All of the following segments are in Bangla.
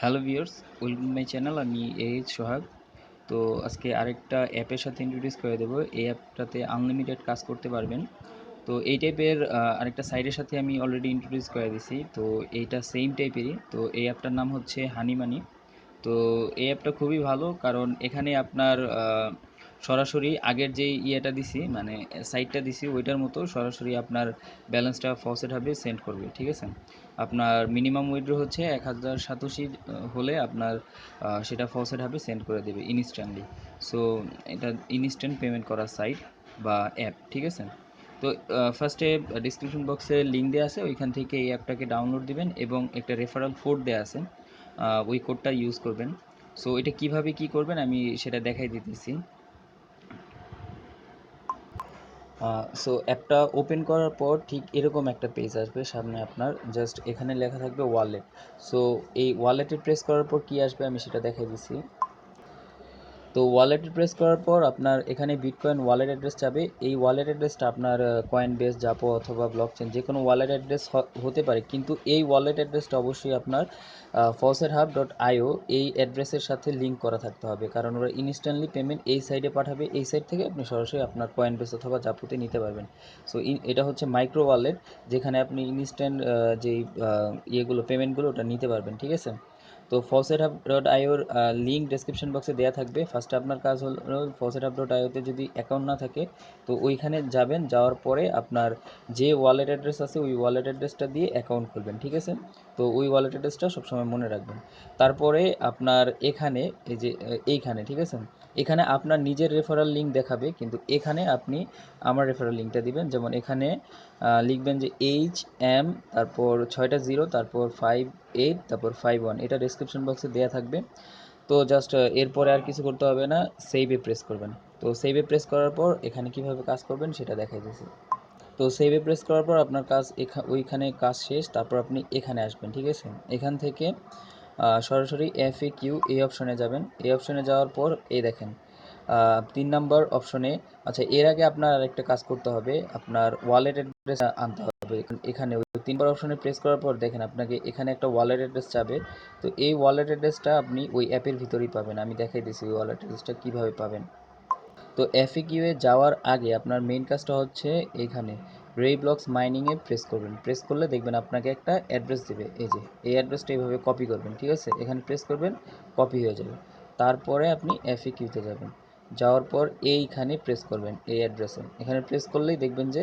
Hello viewers, welcome my channel, আমি এইচ সোহাগ। তো আজকে আরেকটা অ্যাপের সাথে ইন্ট্রোডিউস করে দেবো। এই অ্যাপটাতে আনলিমিটেড কাজ করতে পারবেন। তো এই টাইপের আরেকটা সাইডের সাথে আমি অলরেডি ইন্ট্রোডিউস করে দিছি। তো এইটা সেম টাইপেরই তো এই অ্যাপটার নাম হচ্ছে হানি মানি তো এই অ্যাপটা খুবই ভালো, কারণ এখানে আপনার সরাসরি আগের যেই ইয়েটা দিছি মানে সাইটটা দিছি, ওইটার মতো সরাসরি আপনার ব্যালেন্সটা ফসেট হবে সেন্ড করবে, ঠিক আছে? আপনার মিনিমাম উইড্রো হচ্ছে এক হাজার সাতাশি হলে আপনার সেটা ফসেট হবে সেন্ড করে দেবে ইনস্ট্যান্টলি সো এটা ইনস্ট্যান্ট পেমেন্ট করার সাইট বা অ্যাপ ঠিক আছে? তো ফার্স্টে ডিসক্রিপশন বক্সে লিঙ্ক দেওয়া আছে, ওইখান থেকে এই অ্যাপটাকে ডাউনলোড দিবেন এবং একটা রেফারেল কোড দেওয়া আছে ওই কোডটা ইউজ করবেন। সো এটা কীভাবে কি করবেন আমি সেটা দেখাই দিতেছি। সো অ্যাপটা ওপেন করার পর ঠিক এরকম একটা পেজ আসবে। সামনে আপনার জাস্ট এখানে লেখা থাকবে ওয়ালেট সো এই ওয়ালেটে প্রেস করার পর কি আসবে আমি সেটা দেখাই দিচ্ছি তো ওয়ালেটে প্রেস করার পর আপনার এখানে বিটকয়েন ওয়ালেট অ্যাড্রেস যাবে। এই ওয়ালেট অ্যাড্রেসটা আপনার কয়েন বেস জাপো অথবা ব্লক চেন যে কোনো ওয়ালেট অ্যাড্রেস হতে পারে। কিন্তু এই ওয়ালেট অ্যাড্রেসটা অবশ্যই আপনার ফসেট হাব ডট আইও এই অ্যাড্রেসের সাথে লিঙ্ক করা থাকতে হবে। কারণ ওরা ইনস্ট্যান্টলি পেমেন্ট এই সাইডে পাঠাবে, এই সাইড থেকে আপনি সরাসরি আপনার কয়েন বেস অথবা জাপোতে নিতে পারবেন। সো এটা হচ্ছে মাইক্রো ওয়ালেট যেখানে আপনি ইনস্ট্যান্ট যেই ইয়েগুলো পেমেন্টগুলো ওটা নিতে পারবেন, ঠিক আছে? তো ফসেট হাব ডট আইওর লিঙ্ক ডেসক্রিপশন বক্সে দেওয়া থাকবে। ফার্স্টে আপনার কাজ হলো ফসেট হাব ডট আইওতে যদি অ্যাকাউন্ট না থাকে, তো ওইখানে যাবেন, যাওয়ার পরে আপনার যে ওয়ালেট অ্যাড্রেস আছে, ওই ওয়ালেট অ্যাড্রেসটা দিয়ে অ্যাকাউন্ট খুলবেন, ঠিক আছে? তো ওই ওয়ালেট অ্যাড্রেসটা সবসময় মনে রাখবেন। তারপরে আপনার এখানে, এই যে এইখানে, ঠিক আছে? এখানে আপনার নিজের রেফারাল লিঙ্ক দেখাবে, কিন্তু এখানে আপনি আমার রেফারাল লিঙ্কটা দিবেন। যেমন এখানে লিখবেন যে এইচ এম তারপর ছয়টা জিরো তারপর ফাইভ এইট তারপর ফাইভ ওয়ান এটা ডিসক্রিপশন বক্সে দেওয়া থাকবে। তো জাস্ট এরপরে আর কিছু করতে হবে না সেভে প্রেস করবেন। তো সেভে প্রেস করার পর এখানে কীভাবে কাজ করবেন সেটা দেখাই দিয়েছি তো সেভে প্রেস করার পর আপনার কাজ ওইখানে কাজ শেষ, তারপর আপনি এখানে আসবেন, ঠিক আছে? এখান থেকে সরাসরি এফ এ কিউ এই অপশনে যাবেন। এই অপশনে যাওয়ার পর, এই দেখেন তিন নম্বর অপশনে আচ্ছা এর আগে আপনার আরেকটা কাজ করতে হবে, আপনার ওয়ালেট অ্যাড্রেস আনতে হবে। এখানে ওই তিন নম্বর অপশনে প্রেস করার পর দেখেন আপনাকে এখানে একটা ওয়ালেট অ্যাড্রেস যাবে তো এই ওয়ালেট অ্যাড্রেসটা আপনি ওই অ্যাপের ভিতরেই পাবেন। আমি দেখাই দিচ্ছি ওই ওয়ালেট অ্যাড্রেসটা কীভাবে পাবেন। তো এফএ কিউয়ে যাওয়ার আগে আপনার মেইন কাজটা হচ্ছে এইখানে রে ব্লকস মাইনিংয়ে প্রেস করবেন। প্রেস করলে দেখবেন আপনাকে একটা অ্যাড্রেস দেবে। এই যে, এই অ্যাড্রেসটা এইভাবে কপি করবেন, ঠিক আছে? এখানে প্রেস করবেন কপি হয়ে যাবে। তারপরে আপনি এফএ কিউতে যাবেন। যাওয়ার পর এইখানে প্রেস করবেন, এই অ্যাড্রেসে এখানে প্রেস করলেই দেখবেন যে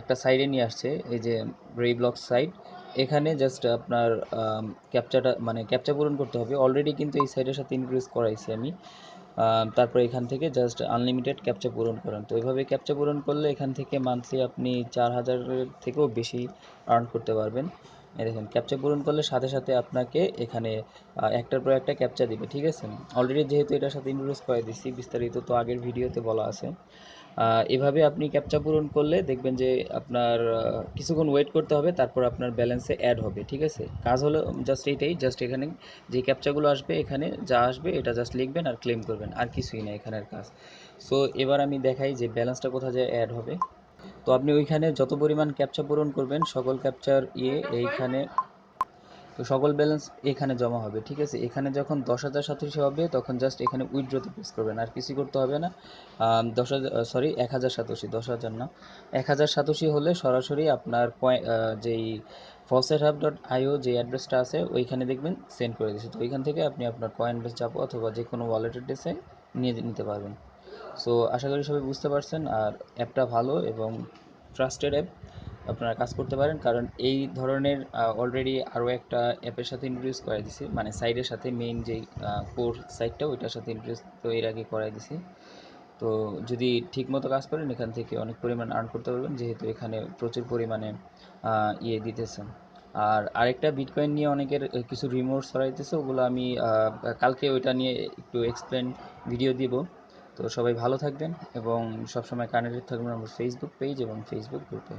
একটা সাইডে নিয়ে আসছে, এই যে রে ব্লক সাইড এখানে জাস্ট আপনার ক্যাপচাটা মানে ক্যাপচা পূরণ করতে হবে। অলরেডি কিন্তু এই সাইডের সাথে ইনক্রিজ করাইছি আমি। তারপর এখান থেকে জাস্ট আনলিমিটেড ক্যাপচা পূরণ করেন। তো এইভাবে ক্যাপচা পূরণ করলে এখান থেকে মান্থলি আপনি চার হাজারের থেকেও বেশি আর্ন করতে পারবেন। দেখেন ক্যাপচা পূরণ করলে সাথে সাথে আপনাকে এখানে একটার পর একটা ক্যাপচা দিবে, ঠিক আছে? অলরেডি যেহেতু এটার সাথে ইন্ট্রোডিউস করে দিচ্ছি বিস্তারিত তো আগের ভিডিওতে বলা আছে। এভাবে আপনি ক্যাপচা পূরণ করলে দেখবেন যে আপনার কিছুক্ষণ ওয়েট করতে হবে, তারপর আপনার ব্যালেন্সে অ্যাড হবে, ঠিক আছে? কাজ হলো জাস্ট এইটাই জাস্ট এখানে যে ক্যাপচাগুলো আসবে এখানে যা আসবে এটা জাস্ট লিখবেন আর ক্লেম করবেন, আর কিছুই না এখানের কাজ। সো এবার আমি দেখাই যে ব্যালেন্সটা কোথায় যায় অ্যাড হবে। তো আপনি ওইখানে যত পরিমাণ ক্যাপচা পূরণ করবেন, সকল ক্যাপচার ইয়ে এইখানে তো সকল ব্যালেন্স এখানে জমা হবে, ঠিক আছে? এখানে যখন দশ হাজার সাতাশি হবে, তখন জাস্ট এখানে উইথড্রোতে প্রেস করবেন, আর কিছু করতে হবে না। দশ সরি এক হাজার সাতাশি দশ হাজার না। এক হাজার সাতাশি হলে সরাসরি আপনার যেই ফসেট হাব ডট আইও যে অ্যাড্রেসটা আছে, ওইখানে দেখবেন সেন্ড করে দিচ্ছে তো ওইখান থেকে আপনি আপনার কয়েন বেস যাব অথবা যে কোনো ওয়ালেট অ্যাড্রেসে নিয়ে নিতে পারবেন। সো আশা করি সবাই বুঝতে পারছেন, আর অ্যাপটা ভালো এবং ট্রাস্টেড অ্যাপ আপনারা কাজ করতে পারেন। কারণ এই ধরনের অলরেডি আরও একটা অ্যাপের সাথে ইন্ট্রোডিউস করাই দিছি। মানে সাইডের সাথে মেইন যেই কোর সাইডটা ওইটার সাথে ইন্ট্রোডিউস তো এর আগে করাই দিছি। তো যদি ঠিকমতো কাজ করেন, এখান থেকে অনেক পরিমাণ আর্ন করতে পারবেন। যেহেতু এখানে প্রচুর পরিমাণে ইয়ে দিতেছেন। আর আরেকটা বিটকয়েন নিয়ে অনেকের কিছু রিমোট ছড়াইতেছে। ওগুলো আমি কালকে ওইটা নিয়ে একটু এক্সপ্লেন ভিডিও দিব। তো সবাই ভালো থাকবেন এবং সবসময় কানেক্টেড থাকবেন আমার ফেসবুক পেজ এবং ফেসবুক গ্রুপে